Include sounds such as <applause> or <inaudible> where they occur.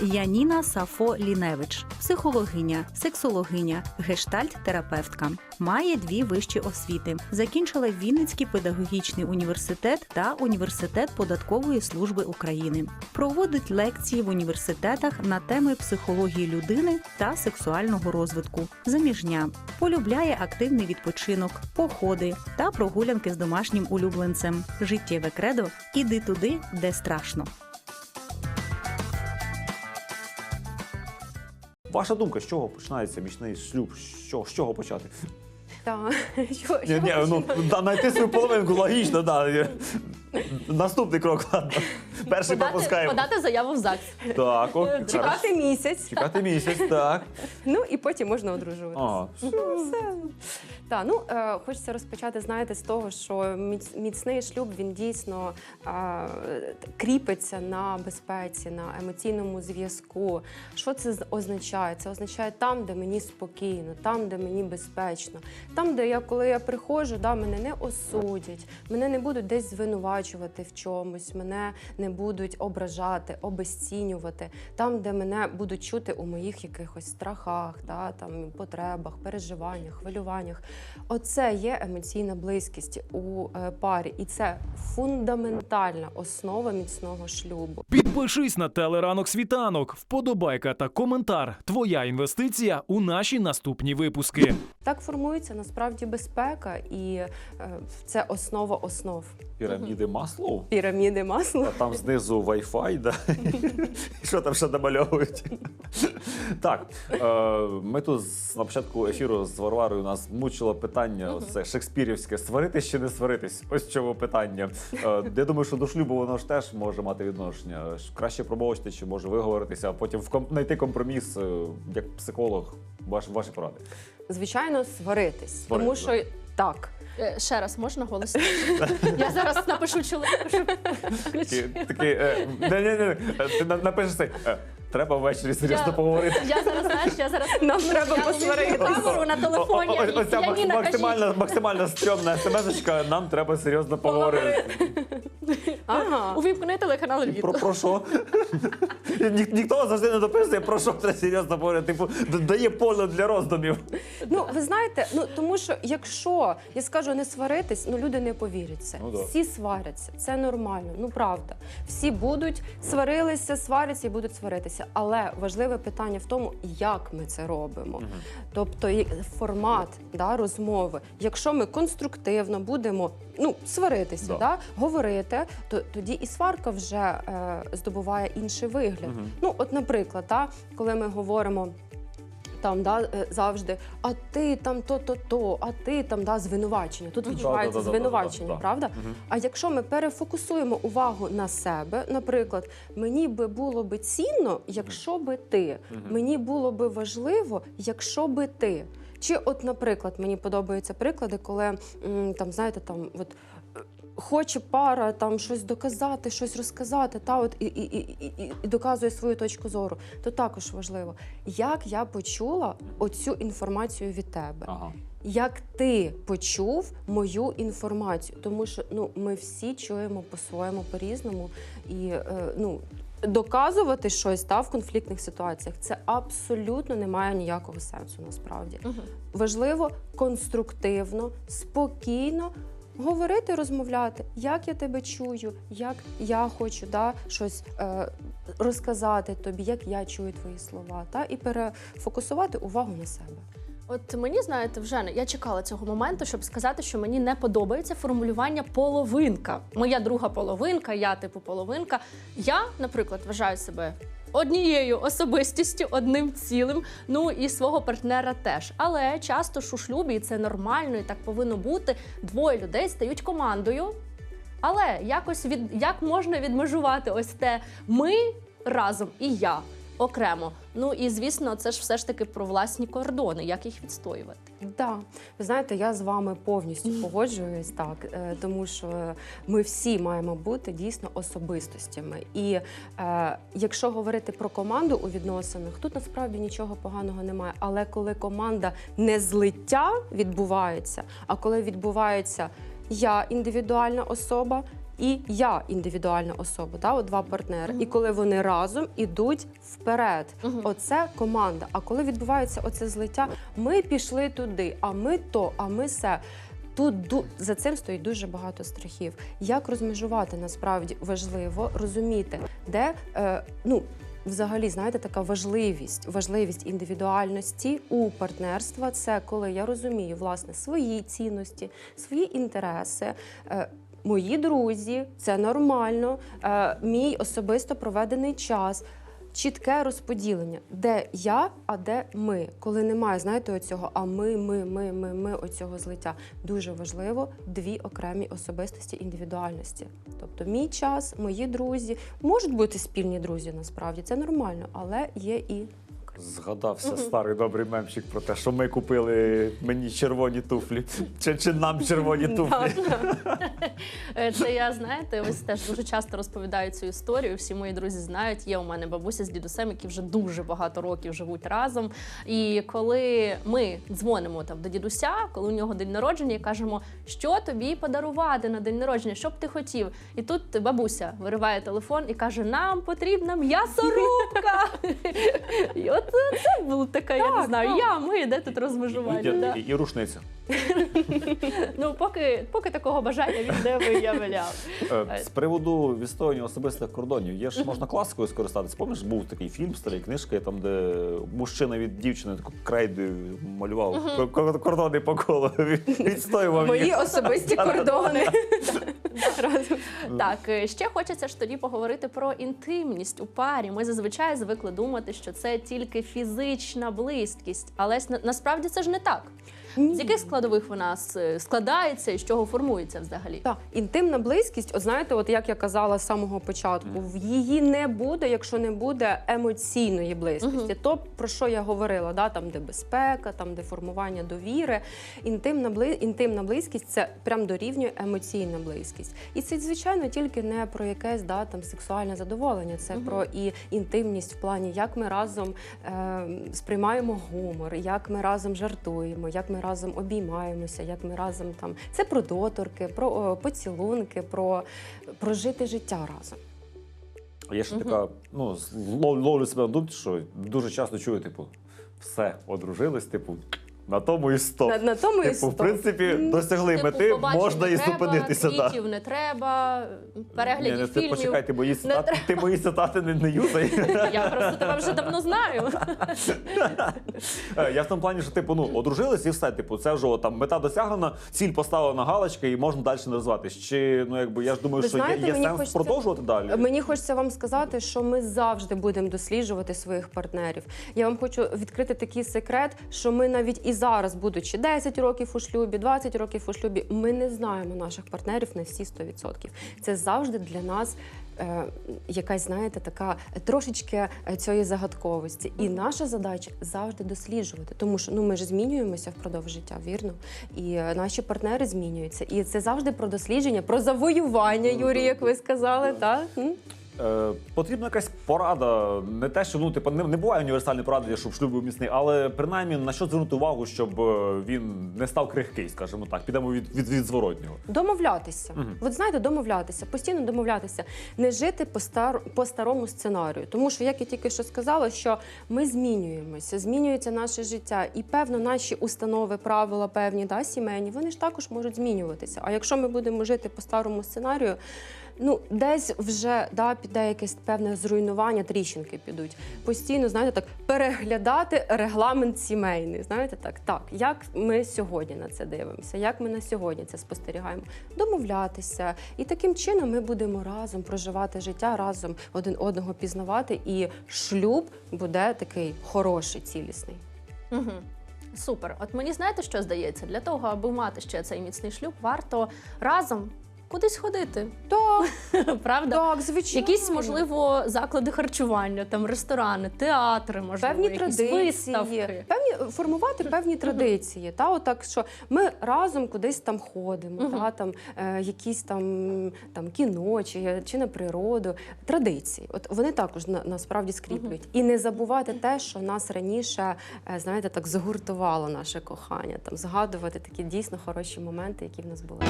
Яніна Сафо Ліневич, психологиня, сексологиня, гештальт-терапевтка. Має дві вищі освіти. Закінчила Вінницький педагогічний університет та університет податкової служби України. Проводить лекції в університетах на теми психології людини та сексуального розвитку. Заміжня полюбляє активний відпочинок, походи та прогулянки з домашнім улюбленцем. Життєве кредо іди туди, де страшно. Ваша думка, з чого починається мічний шлюб? З чого, з чого почати? Так. Що, <laughs> Ні, ні, ну да, знайти свою половинку логічно, да. Наступний крок, ладно. Перший Подати, пропускаємо. подати заяву в ЗАГС. Так, о, Чекати місяць, чекати місяць, так. ну і потім можна одружуватися. Ага. Ну, все. Так, ну е, хочеться розпочати, знаєте, з того, що міц- міцний шлюб він дійсно е, кріпиться на безпеці, на емоційному зв'язку. Що це з- означає? Це означає там, де мені спокійно, там, де мені безпечно, там, де я, коли я приходжу, да, мене не осудять, мене не будуть десь звинувачувати в чомусь, мене не будуть ображати, обесцінювати, там, де мене будуть чути у моїх якихось страхах, да, там, потребах, переживаннях, хвилюваннях. Оце є емоційна близькість у е, парі, і це фундаментальна основа міцного шлюбу. Підпишись на телеранок світанок, вподобайка та коментар. Твоя інвестиція у наші наступні випуски. Так формується насправді безпека, і е, це основа основ Піраміди масло, піраміди масла. а там знизу Wi-Fi, да? <laughs> І що там ще намальовують? Так, е, ми тут на початку ефіру з Варварою нас мучило питання, це шекспірівське, сваритись чи не сваритись? Ось чому питання. Е, Я думаю, що до шлюбу воно ж теж може мати відношення. Краще промовчити, чи може виговоритися, а потім знайти компроміс, е, як психолог, ваш, ваші поради. Звичайно, сваритись, тому Сваритись, що так. Е, Ще раз можна голос? <laughs> Я зараз напишу чоловіку, щоб Такий, включив. такий, е, не-не-не, е, ти на- напишеш цей, е, треба ввечері серйозно поговорити. Я зараз, знаєш, я зараз Нам треба посваритися. камеру на телефоні. О- о- і Оця Яніна, максимально, максимально стрьомна смс-очка, нам треба серйозно поговорити. <laughs> Ага. Увімкни телеканал Про, Львів. про що? <laughs> Ні, ніхто завжди не дописує, про що треба серйозно поговорити. Типу, дає поле для роздумів. Ну, ви знаєте, ну тому що якщо я скажу не сваритись, ну люди не повірять це. Ну, да. Всі сваряться, це нормально. Ну правда. Всі будуть сварилися, сваряться і будуть сваритися. Але важливе питання в тому, як ми це робимо. Тобто і- формат да, розмови. Якщо ми конструктивно будемо ну, сваритися, Да. да. говорити, то тоді і сварка вже е, здобуває інший вигляд. Мгм. Ну, от, наприклад, да, коли ми говоримо. Там да е, завжди, а ти там то-то, то, а ти там да звинувачення. Тут відчувається Да-да-да-да-да-да, звинувачення, да. правда? А якщо ми перефокусуємо увагу на себе, наприклад, мені би було би цінно, якщо би ти, мені було би важливо, якщо би ти. Чи, от, наприклад, мені подобаються приклади, коли там, знаєте, там от. Хоче пара там щось доказати, щось розказати, та от і, і, і, і, і доказує свою точку зору, то також важливо, як я почула оцю інформацію від тебе Ага. як ти почув мою інформацію, тому що ну ми всі чуємо по-своєму по-різному, і е, ну доказувати щось та в конфліктних ситуаціях це абсолютно не має ніякого сенсу. Насправді Мгм. важливо конструктивно, спокійно. Говорити, розмовляти, як я тебе чую, як я хочу да, щось е, розказати тобі, як я чую твої слова, та і перефокусувати увагу на себе. От мені знаєте, вже я чекала цього моменту, щоб сказати, що мені не подобається формулювання половинка. Моя друга половинка, я типу половинка. Я, наприклад, вважаю себе. Однією особистістю, одним цілим, ну і свого партнера теж. Але часто ж у шлюбі і це нормально, і так повинно бути. Двоє людей стають командою. Але якось від як можна відмежувати ось те ми разом і я окремо. Ну і звісно, це ж все ж таки про власні кордони, як їх відстоювати. Да, ви знаєте, я з вами повністю погоджуюсь так, е, тому що ми всі маємо бути дійсно особистостями. І е, якщо говорити про команду у відносинах, тут насправді нічого поганого немає. Але коли команда не злиття відбувається, а коли відбувається я індивідуальна особа. І я індивідуальна особа, та, от два партнери. І коли вони разом ідуть вперед, оце команда. А коли відбувається оце злиття, ми пішли туди, а ми то, а ми се. Тут за цим стоїть дуже багато страхів. Як розмежувати насправді важливо розуміти, де е, ну. Взагалі, знаєте, така важливість, важливість індивідуальності у партнерства це коли я розумію власне свої цінності, свої інтереси. е, Мої друзі, це нормально. е, Мій особисто проведений час. Чітке розподілення, де я, а де ми. Коли немає, знаєте, оцього, а ми, ми, ми, ми, ми, оцього злиття. Дуже важливо дві окремі особистості індивідуальності. Тобто, мій час, мої друзі, можуть бути спільні друзі, насправді це нормально, але є і Згадався старий добрий мемчик про те, що ми купили мені червоні туфлі. Чи, чи нам червоні туфлі? Е, Це я знаєте, ось теж дуже часто розповідаю цю історію. Всі мої друзі знають. Є у мене бабуся з дідусем, які вже дуже багато років живуть разом. І коли ми дзвонимо там до дідуся, коли у нього день народження, і кажемо, що тобі подарувати на день народження, що б ти хотів. І тут бабуся вириває телефон і каже: Нам потрібна м'ясорубка. <laughs> І от це була така, я не знаю, я, ми, де тут розмежування. І, да. і, і рушниця. <laughs> Ну, поки, поки такого бажання він не виявляв. Е, З приводу відстоювання особистих кордонів, є ж можна класикою скористатися. Пам'ятаєш, був такий фільм, старий книжка, там, де мужчина від дівчини таку крейдою малював кор- кордони по колу, від- <laughs> відстоював мої особисті <laughs> кордони. <laughs> Разом. Так, е, ще хочеться ж тоді поговорити про інтимність у парі. Ми зазвичай звикли думати, що це тільки фізична близькість, але насправді це ж не так. З яких складових вона с- складається і з чого формується взагалі? Так, інтимна близькість, от знаєте, от як я казала з самого початку, її не буде, якщо не буде емоційної близькості. То про що я говорила, да, там, де безпека, там де формування довіри. Інтимна бли... інтимна близькість це прям дорівнює емоційна близькість. І це, звичайно, тільки не про якесь да, там сексуальне задоволення, це про і інтимність в плані, як ми разом е, сприймаємо гумор, як ми разом жартуємо, як ми разом обіймаємося, як ми разом там. Це про доторки, про о, поцілунки, про прожити життя разом. Є ще така, ну, ловлю себе на думці, що дуже часто чую, типу, все, одружились, типу, на тому і стоп. На, на тому і Типу, в принципі, досягли Типу, мети, можна і треба, зупинитися. Да. Не треба, переглядів не, фільмів. почекай, ти мої не цитати, ти мої цитати не, не юзай. Я просто тебе вже давно знаю. Е, Я в тому плані, що типу, ну, одружились і все. Типу, це вже там мета досягнена, ціль поставлена галочка і можна далі не розвиватись. Чи ну якби я ж думаю, Ви що знаєте, є, є сенс хочеться- продовжувати далі. Мені хочеться вам сказати, що ми завжди будемо досліджувати своїх партнерів. Я вам хочу відкрити такий секрет, що ми навіть і зараз, будучи 10 років у шлюбі, 20 років у шлюбі, ми не знаємо наших партнерів на всі 100%. Це завжди для нас. е, Якась, знаєте, така трошечки е, цієї загадковості. І наша задача завжди досліджувати, тому що ну ми ж змінюємося впродовж життя, вірно? І наші партнери змінюються. І це завжди про дослідження, про завоювання, Юрій, як ви сказали, так? Е, потрібна якась порада. Не те, що ну типу, не, не буває універсальної поради, щоб шлюб був міцний, але принаймні на що звернути увагу, щоб е, він не став крихкий, скажімо так. Підемо від, від, від зворотнього. Домовлятися. От знаєте, домовлятися, постійно домовлятися, не жити по стар по старому сценарію. Тому що, як я тільки що сказала, що ми змінюємося, змінюється наше життя, і певно, наші установи, правила певні, да, сімейні, вони ж також можуть змінюватися. А якщо ми будемо жити по старому сценарію, ну десь вже да, піде якесь певне зруйнування, тріщинки підуть. Постійно, знаєте, так переглядати регламент сімейний. Знаєте, так, так, як ми сьогодні на це дивимося, як ми на сьогодні це спостерігаємо, домовлятися. І таким чином ми будемо разом проживати життя, разом один одного пізнавати, і шлюб буде такий хороший, цілісний. Угу. Супер. От мені знаєте, що здається? Для того, аби мати ще цей міцний шлюб, варто разом кудись ходити. Так, <laughs> Правда? так, звичайно. Якісь, можливо, заклади харчування, там ресторани, театри, можливо, Певні якісь традиції, виставки. певні формувати певні традиції. Та отак, що ми разом кудись там ходимо, та там е, якісь там, там кіно чи, чи на природу. Традиції. От вони також на, насправді скріплюють. І не забувати те, що нас раніше, е, знаєте, так згуртувало наше кохання. Там згадувати такі дійсно хороші моменти, які в нас були.